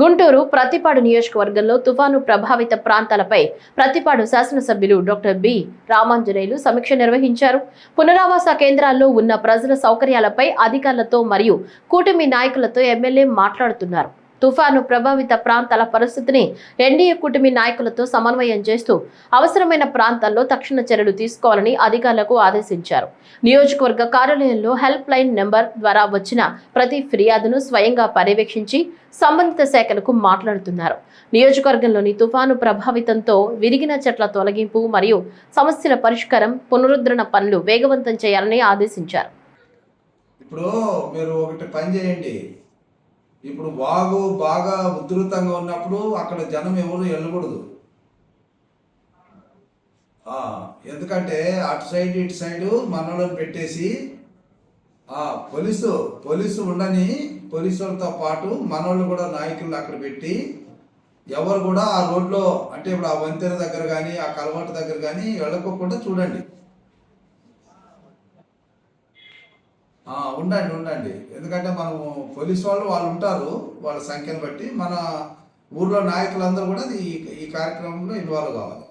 గుంటూరు ప్రతిపాడు నియోజకవర్గంలో తుఫాను ప్రభావిత ప్రాంతాలపై ప్రతిపాడు శాసనసభ్యులు డాక్టర్ బి రామాంజనేయులు సమీక్ష నిర్వహించారు. పునరావాస కేంద్రాల్లో ఉన్న ప్రజల సౌకర్యాలపై అధికారులతో మరియు కూటమి నాయకులతో ఎమ్మెల్యే మాట్లాడుతున్నారు. తుఫాను ప్రభావిత ప్రాంతాల పరిస్థితిని ఎన్డీఏ కూటమి నాయకులతో సమన్వయం చేస్తూ అవసరమైన ప్రాంతాల్లో తక్షణ చర్యలు తీసుకోవాలని అధికారులకు ఆదేశించారు. నియోజకవర్గ కార్యాలయంలో హెల్ప్ లైన్ నెంబర్ ద్వారా వచ్చిన ప్రతి ఫిర్యాదును స్వయంగా పర్యవేక్షించి సంబంధిత శాఖలకు మాట్లాడుతున్నారు. నియోజకవర్గంలోని తుఫాను ప్రభావితంతో విరిగిన చెట్ల తొలగింపు మరియు సమస్యల పరిష్కారం పునరుద్ధరణ పనులు వేగవంతం చేయాలని ఆదేశించారు. ఇప్పుడు మీరు ఒకటి పని చేయండి. ఇప్పుడు వాగు బాగా ఉధృతంగా ఉన్నప్పుడు అక్కడ జనం ఎవరు వెళ్ళకూడదు. ఎందుకంటే అటు సైడ్ ఇటు సైడ్ మనోళ్ళని పెట్టేసి పోలీసు పోలీసు ఉండని పోలీసులతో పాటు మనోళ్ళు కూడా నాయకులను అక్కడ పెట్టి ఎవరు కూడా ఆ రోడ్లో అంటే ఇప్పుడు ఆ వంతెన దగ్గర కానీ ఆ కలవాటు దగ్గర కానీ వెళ్ళకోకుండా చూడండి ఆ, ఉండండి ఉండండి. ఎందుకంటే మనము పోలీస్ వాళ్ళు వాళ్ళు ఉంటారు వాళ్ళ సంఖ్యను బట్టి. మన ఊర్లో నాయకులందరూ కూడా ఈ ఈ కార్యక్రమంలో ఇన్వాల్వ్ కావాలి.